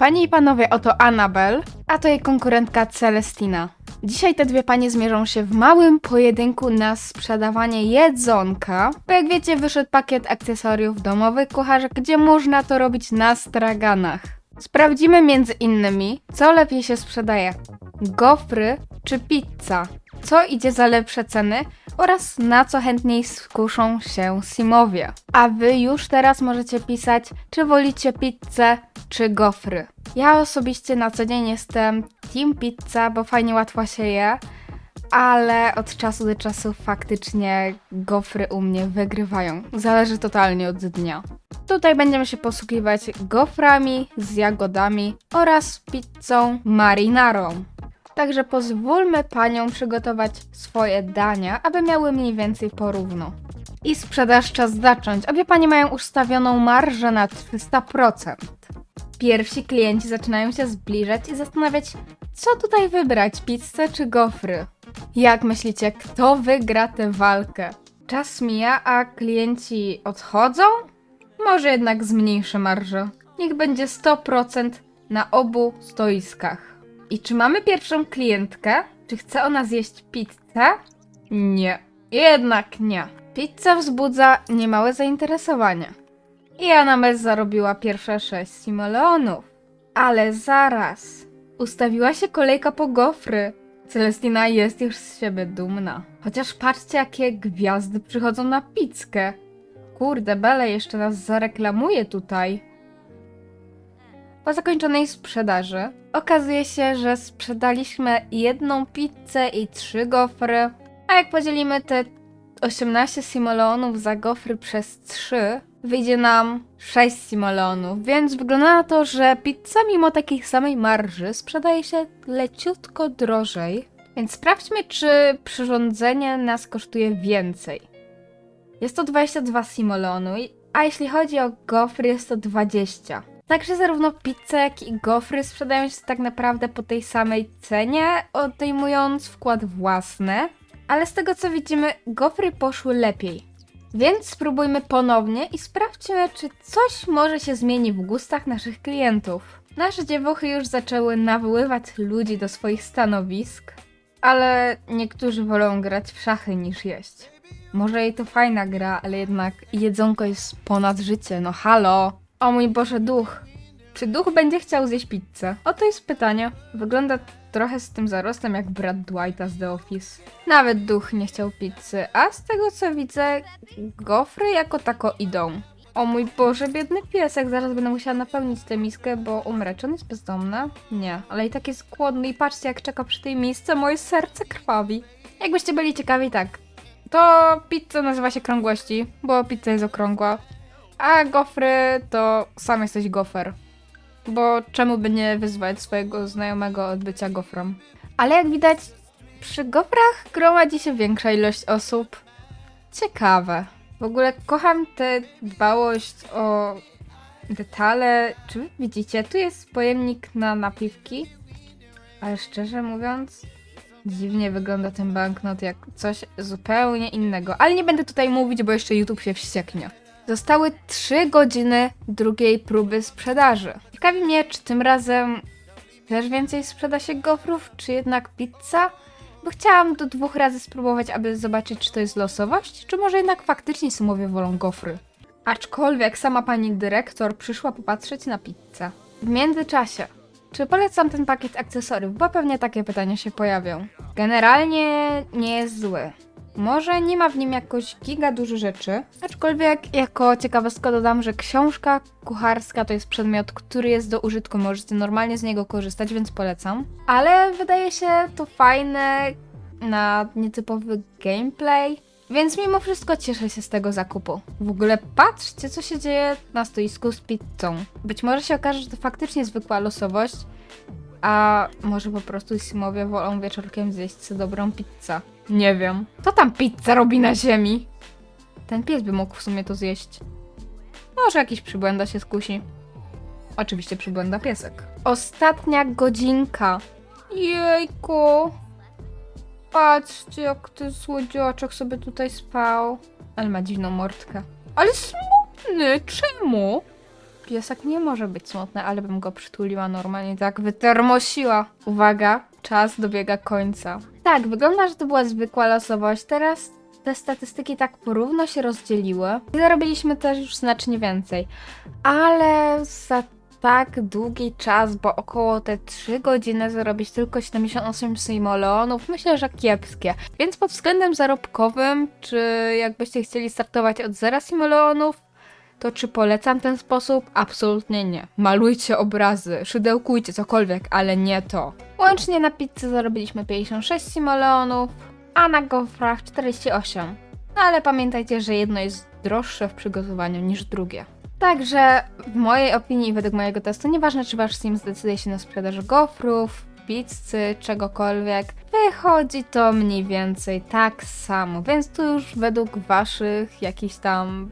Panie i panowie, oto Annabel, a to jej konkurentka Celestina. Dzisiaj te dwie panie zmierzą się w małym pojedynku na sprzedawanie jedzonka, bo jak wiecie wyszedł pakiet akcesoriów domowych kucharzek, gdzie można to robić na straganach. Sprawdzimy między innymi, co lepiej się sprzedaje, gofry czy pizza, co idzie za lepsze ceny oraz na co chętniej skuszą się Simowie. A wy już teraz możecie pisać, czy wolicie pizzę czy gofry. Ja osobiście na co dzień jestem team pizza, bo fajnie łatwo się je, ale od czasu do czasu faktycznie gofry u mnie wygrywają. Zależy totalnie od dnia. Tutaj będziemy się posługiwać goframi z jagodami oraz pizzą marinarą. Także pozwólmy paniom przygotować swoje dania, aby miały mniej więcej porówno. I sprzedaż czas zacząć. Obie panie mają ustawioną marżę na 300%. Pierwsi klienci zaczynają się zbliżać i zastanawiać, co tutaj wybrać, pizzę czy gofry. Jak myślicie, kto wygra tę walkę? Czas mija, a klienci odchodzą? Może jednak zmniejszę marżę. Niech będzie 100% na obu stoiskach. I czy mamy pierwszą klientkę? Czy chce ona zjeść pizzę? Nie. Jednak nie. Pizza wzbudza niemałe zainteresowanie. I Anamel zarobiła pierwsze 6 simoleonów. Ale zaraz. Ustawiła się kolejka po gofry. Celestina jest już z siebie dumna. Chociaż patrzcie, jakie gwiazdy przychodzą na pizzkę. Kurde, Bele jeszcze nas zareklamuje tutaj. Po zakończonej sprzedaży okazuje się, że sprzedaliśmy jedną pizzę i trzy gofry, a jak podzielimy te 18 simoleonów za gofry przez 3, wyjdzie nam 6 simoleonów, więc wygląda na to, że pizza mimo takiej samej marży sprzedaje się leciutko drożej. Więc sprawdźmy, czy przyrządzenie nas kosztuje więcej. Jest to 22 simoleonu, a jeśli chodzi o gofry jest to 20. Także zarówno pizza, jak i gofry sprzedają się tak naprawdę po tej samej cenie, odejmując wkład własny. Ale z tego co widzimy, gofry poszły lepiej. Więc spróbujmy ponownie i sprawdźmy, czy coś może się zmieni w gustach naszych klientów. Nasze dziewuchy już zaczęły nawoływać ludzi do swoich stanowisk, ale niektórzy wolą grać w szachy niż jeść. Może jej to fajna gra, ale jednak jedzonko jest ponad życie, no halo! O mój Boże, duch! Czy duch będzie chciał zjeść pizzę? Oto jest pytanie. Wygląda trochę z tym zarostem jak brat Dwighta z The Office. Nawet duch nie chciał pizzy, a z tego co widzę, gofry jako tako idą. O mój Boże, biedny piesek, zaraz będę musiała napełnić tę miskę, bo umrę. Czy on jest bezdomny? Nie, ale i tak jest głodny i patrzcie jak czeka przy tej misce, moje serce krwawi. Jakbyście byli ciekawi, tak. To pizza nazywa się krągłości, bo pizza jest okrągła. A gofry to sam jesteś gofer. Bo czemu by nie wyzwać swojego znajomego od bycia gofrą? Ale jak widać, przy gofrach gromadzi się większa ilość osób. Ciekawe. W ogóle kocham tę dbałość o detale. Czy wy widzicie? Tu jest pojemnik na napiwki. Ale szczerze mówiąc, dziwnie wygląda ten banknot jak coś zupełnie innego. Ale nie będę tutaj mówić, bo jeszcze YouTube się wścieknie. Zostały 3 godziny drugiej próby sprzedaży. Ciekawi mnie, czy tym razem też więcej sprzeda się gofrów, czy jednak pizza? Bo chciałam do dwóch razy spróbować, aby zobaczyć, czy to jest losowość, czy może jednak faktycznie sumowie wolą gofry. Aczkolwiek sama pani dyrektor przyszła popatrzeć na pizzę. W międzyczasie, czy polecam ten pakiet akcesoriów? Bo pewnie takie pytania się pojawią. Generalnie nie jest zły. Może nie ma w nim jakoś giga dużo rzeczy, aczkolwiek jako ciekawostkę dodam, że książka kucharska to jest przedmiot, który jest do użytku, możecie normalnie z niego korzystać, więc polecam. Ale wydaje się to fajne na nietypowy gameplay, więc mimo wszystko cieszę się z tego zakupu. W ogóle patrzcie, co się dzieje na stoisku z pizzą. Być może się okaże, że to faktycznie zwykła losowość, a może po prostu Simowie wolą wieczorkiem zjeść sobie dobrą pizzę. Nie wiem. Co tam pizza robi na ziemi? Ten pies by mógł w sumie to zjeść. Może jakiś przybłęda się skusi. Oczywiście przybłęda piesek. Ostatnia godzinka. Jejku. Patrzcie, jak ty słodziaczek sobie tutaj spał. Ale ma dziwną mordkę. Ale smutny, czemu? piesek nie może być smutny, ale bym go przytuliła normalnie, tak wytermosiła. Uwaga, czas dobiega końca. Tak, wygląda, że to była zwykła losowość. Teraz te statystyki tak porówno się rozdzieliły. I zarobiliśmy też już znacznie więcej. Ale za tak długi czas, bo około te 3 godziny zarobić tylko 78 simoleonów, myślę, że kiepskie. Więc pod względem zarobkowym, czy jakbyście chcieli startować od 0 simoleonów, to czy polecam ten sposób? Absolutnie nie. Malujcie obrazy, szydełkujcie cokolwiek, ale nie to. Łącznie na pizzę zarobiliśmy 56 simoleonów, a na gofrach 48. No ale pamiętajcie, że jedno jest droższe w przygotowaniu niż drugie. Także w mojej opinii według mojego testu, nieważne czy wasz sim zdecyduje się na sprzedaż gofrów, pizzy, czegokolwiek, wychodzi to mniej więcej tak samo. Więc tu już według waszych jakichś tam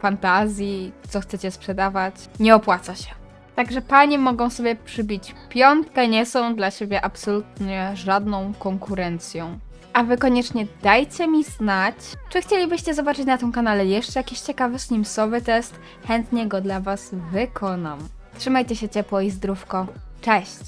fantazji, co chcecie sprzedawać, nie opłaca się. Także panie mogą sobie przybić piątkę, nie są dla siebie absolutnie żadną konkurencją. A wy koniecznie dajcie mi znać, czy chcielibyście zobaczyć na tym kanale jeszcze jakiś ciekawy snimsowy test. Chętnie go dla was wykonam. Trzymajcie się ciepło i zdrówko. Cześć!